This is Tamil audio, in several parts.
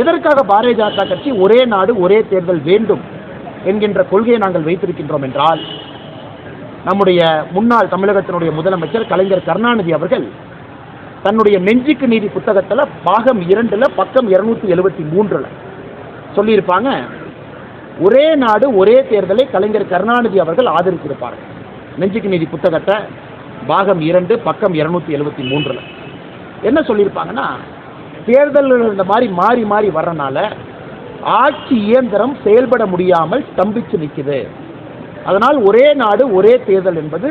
எதற்காக பாரதிய ஜனதா கட்சி ஒரே நாடு ஒரே தேர்தல் வேண்டும் என்கின்ற கொள்கையை நாங்கள் வைத்திருக்கின்றோம் என்றால் நம்முடைய முன்னாள் தமிழகத்தினுடைய முதலமைச்சர் கலைஞர் கருணாநிதி அவர்கள் தன்னுடைய நெஞ்சுக்கு நீதி புத்தகத்தில் பாகம் இரண்டுல பக்கம் இருநூத்தி எழுபத்தி மூன்றுல சொல்லியிருப்பாங்க ஒரே நாடு ஒரே தேர்தலை கலைஞர் கருணாநிதி அவர்கள் ஆதரித்திருப்பார்கள் நெஞ்சுக்கு நீதி புத்தகத்தை பாகம் இரண்டு பக்கம் இருநூத்தி எழுபத்தி மூன்றுல. என்ன சொல்லியிருப்பாங்கன்னா தேர்தல்கள் இந்த மாதிரி மாறி மாறி வர்றனால ஆட்சி இயந்திரம் செயல்பட முடியாமல் ஸ்தம்பிச்சு நிற்குது அதனால் ஒரே நாடு ஒரே தேர்தல் என்பது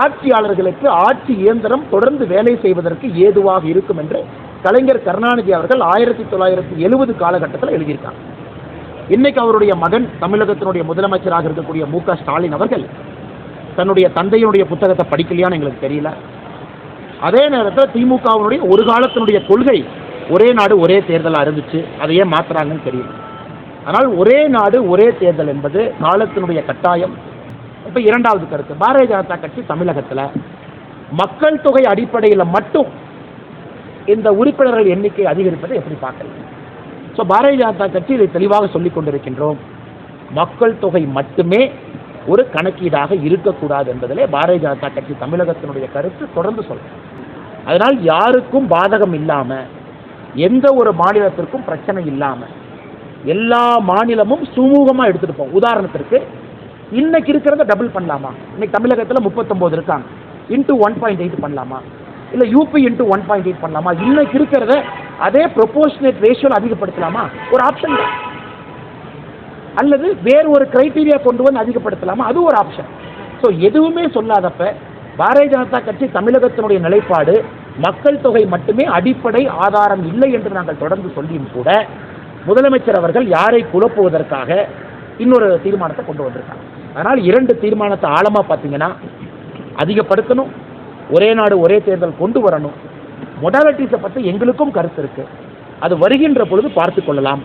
ஆட்சியாளர்களுக்கு ஆட்சி இயந்திரம் தொடர்ந்து வேலை செய்வதற்கு ஏதுவாக இருக்கும் என்று கலைஞர் கருணாநிதி அவர்கள் ஆயிரத்தி தொள்ளாயிரத்தி எழுபது காலகட்டத்தில் எழுதியிருக்காங்க இன்னைக்கு அவருடைய மகன் தமிழகத்தினுடைய முதலமைச்சராக இருக்கக்கூடிய மு க ஸ்டாலின் அவர்கள் தன்னுடைய தந்தையினுடைய புத்தகத்தை படிக்கலையான்னு எங்களுக்கு தெரியல. அதே நேரத்தில் திமுகவினுடைய ஒரு காலத்தினுடைய கொள்கை ஒரே நாடு ஒரே தேர்தலாக இருந்துச்சு அதை ஏன் தெரியும் தெரியல. ஆனால் ஒரே நாடு ஒரே தேர்தல் என்பது காலத்தினுடைய கட்டாயம். இப்போ இரண்டாவது கருத்து பாரதிய ஜனதா கட்சி தமிழகத்தில் மக்கள் தொகை அடிப்படையில் மட்டும் இந்த உறுப்பினர்கள் எண்ணிக்கை அதிகரிப்பதை எப்படி பார்க்குறீங்க ஸோ பாரதிய ஜனதா கட்சி இதை தெளிவாக சொல்லிக் கொண்டிருக்கின்றோம். மக்கள் தொகை மட்டுமே ஒரு கணக்கீடாக இருக்கக்கூடாது என்பதிலே பாரதிய ஜனதா கட்சி தமிழகத்தினுடைய கருத்து தொடர்ந்து சொல்றோம் அதனால் யாருக்கும் பாதகம் இல்லாமல் எந்த ஒரு மாநிலத்திற்கும் பிரச்சனை இல்லாமல் எல்லா மாநிலமும் சுமூகமாக எடுத்துகிட்டு போகும். உதாரணத்திற்கு இன்னைக்கு இருக்கிறத டபுள் பண்ணலாமா? இன்னைக்கு தமிழகத்தில் முப்பத்தொம்போது இருக்காங்க. இன்ட்டு ஒன் பாயிண்ட் எயிட் பண்ணலாமா? இல்லை UP into one point eight பண்ணலாமா? இன்னைக்கு இருக்கிறத அதே ப்ரொபோஷனேட் ரேஷியோவில் அதிகப்படுத்தலாமா? ஒரு ஆப்ஷன் தான். அல்லது வேறு ஒரு கிரைட்டீரியா கொண்டு வந்து அதிகப்படுத்தலாமா? அது ஒரு ஆப்ஷன் ஸோ எதுவுமே சொல்லாதப்ப பாரதிய ஜனதா கட்சி தமிழகத்தினுடைய நிலைப்பாடு மக்கள் தொகை மட்டுமே அடிப்படை ஆதாரம் இல்லை என்று நாங்கள் தொடர்ந்து சொல்லியும் கூட முதலமைச்சர் அவர்கள் யாரை குழப்புவதற்காக இன்னொரு தீர்மானத்தை கொண்டு வந்திருக்காங்க. அதனால் இரண்டு தீர்மானத்தை ஆழமாக பார்த்தீங்கன்னா அதிகப்படுத்தணும் ஒரே நாடு ஒரே தேர்தல் கொண்டு வரணும். மொடாலிட்டிஸை பற்றி எங்களுக்கும் கருத்து இருக்கு. அது வருகின்ற பொழுது பார்த்து கொள்ளலாம்.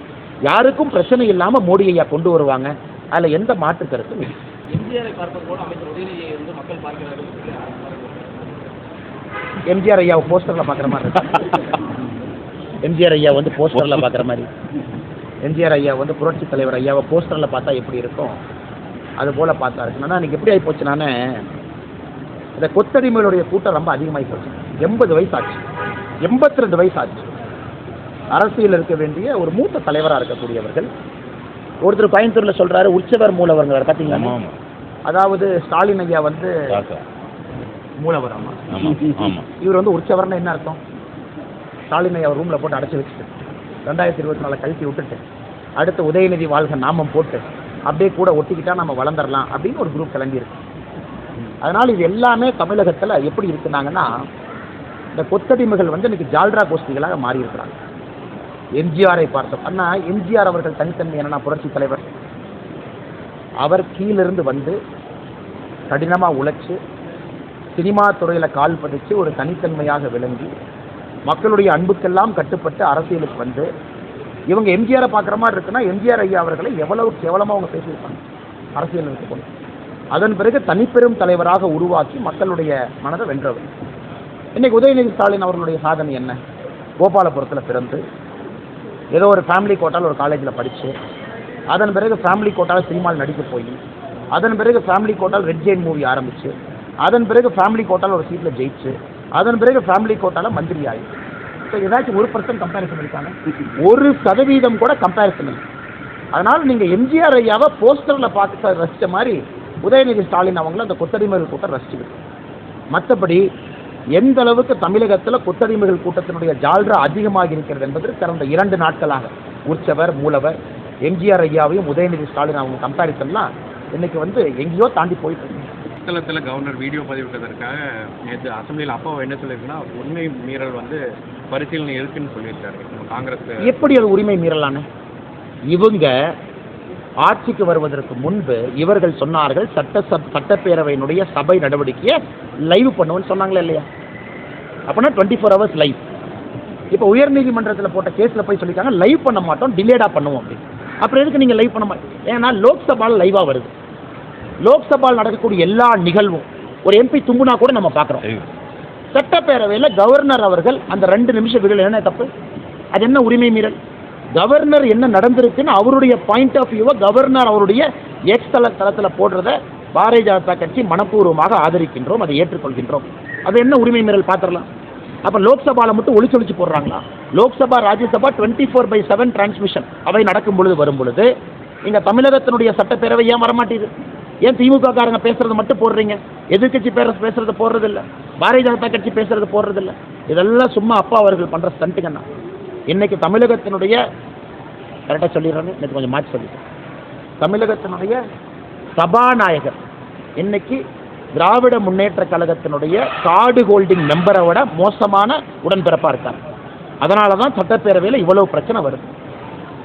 யாருக்கும் பிரச்சனை இல்லாமல் மோடி ஐயா கொண்டு வருவாங்க. அதில் எந்த மாற்று கருத்தும் இல்லை. எம்ஜிஆரை பார்ப்பது போல அமைச்சர் உதயநிதியை வந்து மக்கள் பார்க்கிறார்கள். எம்ஜிஆர் ஐயாவை போஸ்டரில் பார்க்குற மாதிரி இருக்கு. எம்ஜிஆர் ஐயா வந்து போஸ்டரில் பார்க்குற மாதிரி. எம்ஜிஆர் ஐயா வந்து புரட்சி தலைவர் ஐயாவை போஸ்டரில் பார்த்தா எப்படி இருக்கும்? அது போல் பார்த்தா இருக்கு. ஆனால் எனக்கு எப்படி ஆகி போச்சுனானே இந்த கொத்தடிமைகளுடைய கூட்டம் ரொம்ப அதிகமாகி போச்சு. எண்பது வயசு ஆச்சு எண்பத்தி ரெண்டு வயசு ஆச்சு அரசியல் இருக்க வேண்டிய ஒரு மூத்த தலைவராக இருக்கக்கூடியவர்கள். ஒருத்தர் கோயம்புத்தூரில் சொல்கிறாரு உற்சவர் மூலவருங்கிறார் பார்த்தீங்களா அதாவது ஸ்டாலின் ஐயா வந்து ராசா மூலவர் ஆமா. ஆமாம் ஆமாம் இவர் வந்து உற்சவர்னா என்ன அர்த்தம்? ஸ்டாலின் ஐயா ரூமில் போட்டு அடைச்சி வச்சுட்டு ரெண்டாயிரத்தி இருபத்தி நாலு கழித்து விட்டுட்டு அடுத்து உதயநிதி வாழ்க நாமம் போட்டு அப்படியே கூட ஒட்டிக்கிட்டா நம்ம வளர்ந்துடலாம் அப்படின்னு ஒரு குரூப் கிளம்பியிருக்கு அதனால் இது எல்லாமே தமிழகத்தில் எப்படி இருக்குனாங்கன்னா இந்த கொத்தடிமைகள் வந்து இன்னைக்கு ஜால்ரா கோஷ்டிகளாக மாறி இருக்கிறாங்க எம்ஜிஆரை பார்த்தோம் அண்ணா எம்ஜிஆர் அவர்கள் தனித்தன்மை என்னன்னா புரட்சி தலைவர். அவர் கீழிருந்து வந்து கடினமாக உழைச்சு சினிமா துறையில் கால் பதிச்சு ஒரு தனித்தன்மையாக விளங்கி மக்களுடைய அன்புக்கெல்லாம் கட்டுப்பட்டு அரசியலுக்கு வந்து இவங்க எம்ஜிஆரை பார்க்குற மாதிரி இருக்குன்னா எம்ஜிஆர் ஐயா அவர்களை எவ்வளவு கேவலமாக அவங்க பேசியிருப்பாங்க. அரசியல் கொண்டு அதன் பிறகு தனிப்பெரும் தலைவராக உருவாக்கி மக்களுடைய மனதை வென்றவர். இன்னைக்கு உதயநிதி ஸ்டாலின் அவர்களுடைய சாதனை என்ன? கோபாலபுரத்தில் பிறந்து ஏதோ ஒரு ஃபேமிலி கோட்டால் ஒரு காலேஜில் படித்து அதன் பிறகு ஃபேமிலி கோட்டால் சினிமாவில் நடிக்க போய் அதன் பிறகு ஃபேமிலி கோட்டால் ரெட் ஜெயின் மூவி ஆரம்பித்து அதன் பிறகு ஃபேமிலி கோட்டால் ஒரு சீட்டில் ஜெயிச்சு அதன் பிறகு ஃபேமிலி கோட்டால மந்திரி ஆகி ஸோ ஏதாச்சும் ஒரு பர்சன்ட் கம்பேரிசன் இருக்காங்க ஒரு சதவீதம் கூட கம்பேரிசன் இல்லை. அதனால் நீங்கள் எம்ஜிஆர் ஐயாவை போஸ்டரில் பார்த்து ரசித்த மாதிரி உதயநிதி ஸ்டாலின் அவங்கள அந்த கொத்தடிமைகள் கூட்டம் ரசிச்சுக்கிட்டு மற்றபடி எந்த அளவுக்கு தமிழகத்தில் கொத்தடிமைகள் கூட்டத்தினுடைய ஜால்ரா அதிகமாக இருக்கிறது என்பது கடந்த இரண்டு நாட்களாக உற்சவர் மூலவர் எம்ஜிஆர் ஐயாவையும் உதயநிதி ஸ்டாலின் அவங்க கம்பேரிசன்லாம் இன்னைக்கு வந்து எங்கேயோ தாண்டி போயிட்டு இருக்கு கவர்னர் வீடியோ பதிவிட்டதற்காக நேற்று அசெம்பிளியில் அப்பா என்ன சொல்லியிருக்குன்னா உண்மை மீறல் வந்து பரிசீலனை இருக்குன்னு சொல்லியிருக்காரு. காங்கிரஸ் எப்படி அது உரிமை மீறலான இவங்க ஆட்சிக்கு வருவதற்கு முன்பு இவர்கள் சொன்னார்கள் சட்ட சப் சட்டப்பேரவையினுடைய சபை நடவடிக்கையை லைவ் பண்ணுவோம்னு சொன்னாங்களே இல்லையா? அப்படின்னா டுவெண்ட்டி ஃபோர் ஹவர்ஸ் லைவ் இப்போ உயர்நீதிமன்றத்தில் போட்ட கேஸில் போய் சொல்லியிருக்காங்க லைவ் பண்ண மாட்டோம் டிலேடாக பண்ணுவோம் அப்படின்னு. அப்புறம் எதுக்கு நீங்கள் லைவ் பண்ண மாட்டோம் ஏன்னா லோக்சபாவில் லைவாக வருது. லோக்சபாவில் நடக்கக்கூடிய எல்லா நிகழ்வும் ஒரு எம்பி தும்புனா கூட நம்ம பார்க்குறோம். சட்டப்பேரவையில் கவர்னர் அவர்கள் அந்த ரெண்டு நிமிஷம் விடல என்ன தப்பு? அது என்ன உரிமை மீறல்? கவர்னர் என்ன நடந்திருக்குன்னு அவருடைய பாயிண்ட் ஆஃப் வியூவை கவர்னர் அவருடைய எக்ஸ் தள தளத்தில் போடுறத பாரதிய ஜனதா கட்சி மனப்பூர்வமாக ஆதரிக்கின்றோம் அதை ஏற்றுக்கொள்கின்றோம். அது என்ன உரிமை மீறல் பார்த்துடலாம். அப்போ லோக்சபாவில் மட்டும் ஒளிச்சு ஒளிச்சு போடுறாங்களா? Lok Sabha Rajya Sabha twenty four by seven transmission அவை நடக்கும் பொழுது வரும் பொழுது இங்கே தமிழகத்தினுடைய சட்டப்பேரவை ஏன் வரமாட்டேங்குது? ஏன் திமுக காரங்க பேசுறது மட்டும் போடுறீங்க? எதிர்கட்சி பேர பேசுறது போடுறது இல்லை பாரதிய ஜனதா கட்சி பேசுறது போடுறது இல்லை இதெல்லாம் சும்மா அப்பா அவர்கள் பண்ற ஸ்டண்ட்டுங்கண்ணா இன்னைக்கு தமிழகத்தினுடைய கரெக்டாக சொல்லிடுறேன்னு இன்னைக்கு கொஞ்சம் மாற்றி சொல்லிட்டேன். தமிழகத்தினுடைய சபாநாயகர் இன்னைக்கு திராவிட முன்னேற்ற கழகத்தினுடைய கார்டு ஹோல்டிங் மெம்பரை விட மோசமான உடன்பிறப்பாக இருக்கார். அதனால தான் சட்டப்பேரவையில் இவ்வளவு பிரச்சனை வருது.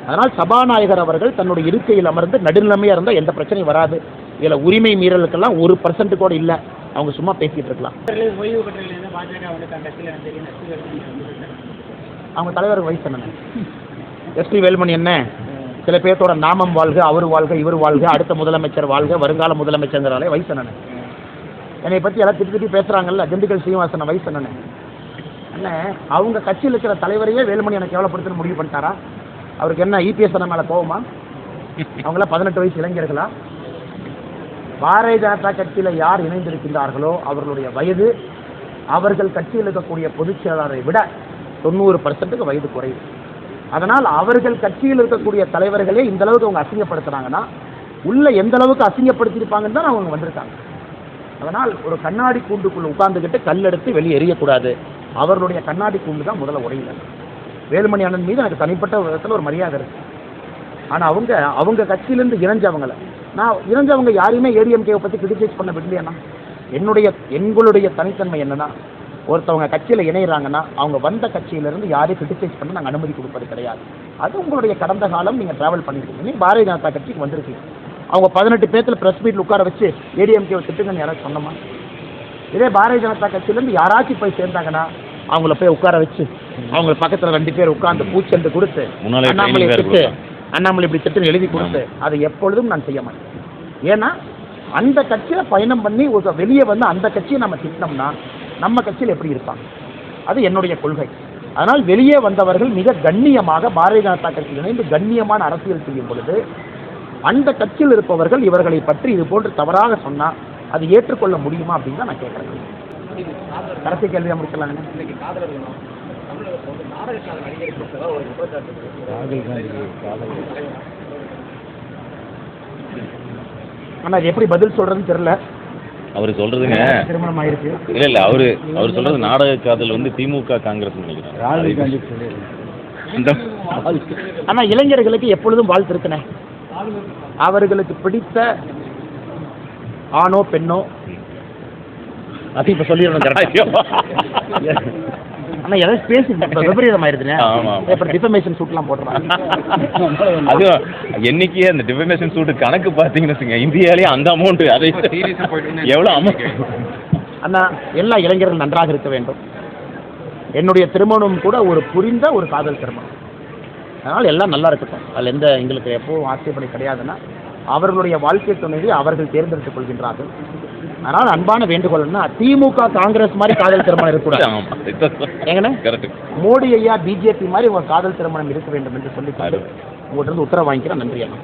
அதனால் சபாநாயகர் அவர்கள் தன்னுடைய இருக்கையில் அமர்ந்து நடுநிலைமையாக இருந்தால் எந்த பிரச்சனையும் வராது. இதில் உரிமை மீறலுக்கெல்லாம் ஒரு பர்சன்ட் கூட இல்லை. அவங்க சும்மா பேசிட்டு இருக்கலாம். அவங்க தலைவர் வயசு என்ன எஸ்பி வேலுமணி என்ன? சில பேர்த்தோட நாமம் வாழ்க அவர் வாழ்க இவர் வாழ்க அடுத்த முதலமைச்சர் வாழ்க வருங்கால முதலமைச்சர்ங்கிறாலே வயசு என்ன என்னை பற்றி எல்லாம் திட்டி திட்டி பேசுகிறாங்கல்ல திண்டுக்கல் சீனிவாசன் வயசு என்ன அவங்க கட்சியில் இருக்கிற தலைவரையே வேலுமணி எனக்கு கேவலப்படுத்தணும் முடிவு பண்ணிட்டாரா? அவருக்கு என்ன இபிஎஸ் அண்ணன் மேலே போகுமா அவங்களாம் பதினெட்டு வயசு இளைஞர்களா? பாரதிய ஜனதா கட்சியில் யார் இணைந்திருக்கின்றார்களோ அவர்களுடைய வயது அவர்கள் கட்சியில் இருக்கக்கூடிய பொதுச் செயலாளரை விட தொண்ணூறு பர்சன்ட்டுக்கு வயது குறைவு. அதனால் அவர்கள் கட்சியில் இருக்கக்கூடிய தலைவர்களே இந்த அளவுக்கு அவங்க அசிங்கப்படுத்துறாங்கன்னா உள்ள எந்த அளவுக்கு அசிங்கப்படுத்தியிருப்பாங்கன்னு தான் அவங்க வந்திருக்காங்க. அதனால் ஒரு கண்ணாடி கூண்டுக்குள்ள உட்கார்ந்துக்கிட்டு கல் எடுத்து வெளியே எறியக்கூடாது. அவர்களுடைய கண்ணாடி கூண்டு தான் முதல்ல உடையல. வேலுமணி அண்ணன் மீது எனக்கு தனிப்பட்ட விதத்தில் ஒரு மரியாதை இருக்கு. ஆனால் அவங்க அவங்க கட்சியிலேருந்து இணைஞ்சவங்கள. நான் இணைஞ்சவங்க யாரையுமே ஏடிஎம்கேவை பற்றி கிரிட்டிசைஸ் பண்ண விடலையாண்ணா. என்னுடைய எங்களுடைய தனித்தன்மை என்னன்னா ஒருத்தவங்க கட்சியில் இணையிறாங்கன்னா அவங்க வந்த கட்சியிலேருந்து யாரையும் கிரிட்டிசைஸ் பண்ண நாங்கள் அனுமதி கொடுப்பது கிடையாது. அது உங்களுடைய கடந்த காலம் நீங்கள் ட்ராவல் பண்ணிருக்கீங்க. நீ பாரதிய ஜனதா கட்சிக்கு வந்திருக்கீங்க. அவங்க பதினெட்டு பேர்த்தில் ப்ரெஸ் மீட்டில் உட்கார வச்சு ஏடிஎம்கேவை திட்டுங்கன்னு யாராச்சும் சொன்னோமா? இதே பாரதிய ஜனதா கட்சியிலேருந்து யாராச்சும் போய் சேர்ந்தாங்கன்னா அவங்கள போய் உட்கார வச்சு அவங்க பக்கத்தில் ரெண்டு பேர் உட்கார்ந்து பூச்செண்டு கொடுத்து அண்ணாமலை இப்படி திட்டம் எழுதி கொடுத்து அதை எப்பொழுதும் நான் செய்ய மாட்டேன். ஏன்னா அந்த கட்சியில் பயணம் பண்ணி ஒரு வெளியே வந்து அந்த கட்சியை நம்ம திட்டினோம்னா நம்ம கட்சியில் எப்படி இருப்பாங்க? அது என்னுடைய கொள்கை. அதனால் வெளியே வந்தவர்கள் மிக கண்ணியமாக பாரதிய ஜனதா கட்சியில் இணைந்து கண்ணியமான அரசியல் செய்யும் பொழுது அந்த கட்சியில் இருப்பவர்கள் இவர்களை பற்றி இது போன்று தவறாக சொன்னால் அது ஏற்றுக்கொள்ள முடியுமா அப்படின்னு தான் நான் கேட்குறேன். கடைசி கேள்வியாக முடிக்கலாங்க ஆனால் அது எப்படி பதில் சொல்கிறதுன்னு தெரில அவர் சொல்றதுங்க. திருமணம் ஆயிருக்கு இல்ல இல்ல அவரு அவர் சொல்றது நாடக காதல் வந்து திமுக காங்கிரஸ் நினைக்கிறேன். இந்த ஆனால் இளைஞர்களுக்கு எப்பொழுதும் வாழ்த்து இருக்குனே அவர்களுக்கு பிடித்த ஆணோ பெண்ணோ? அது இப்போ. கரெக்டாக ஆனால் எதாவது பேசி இப்ப விபரீதம் ஆமா. இப்போ டிஃபமேஷன் சூட்லாம் போடுறாங்க. அதுவும் என்னைக்கு அந்த டிஃபமேஷன் சூட்டு கணக்கு பார்த்தீங்கன்னு வச்சுங்க இந்தியாலேயே அந்த அமௌண்ட் அதை எவ்வளோ அமௌண்ட் அண்ணா எல்லா இளைஞர்கள் நன்றாக இருக்க வேண்டும். என்னுடைய திருமணம் கூட ஒரு புரிந்த ஒரு காதல் திருமணம். அதனால் எல்லாம் நல்லா இருக்கட்டும். அதில் எந்த எங்களுக்கு எப்பவும் ஆட்சேபனை கிடையாதுன்னா அவர்களுடைய வாழ்க்கை துணையை அவர்கள் தேர்ந்தெடுத்துக் கொள்கின்றார்கள். அதனால் அன்பான வேண்டுகோள் என்ன திமுக காங்கிரஸ் மாதிரி காதல் திருமணம் இருக்கக்கூடாது. மோடி ஐயா பிஜேபி மாதிரி உங்க காதல் திருமணம் இருக்க வேண்டும் என்று சொல்லி உங்கள்கிட்ட இருந்து உத்தரவு வாங்கிக்கிறேன். நன்றி அண்ணா.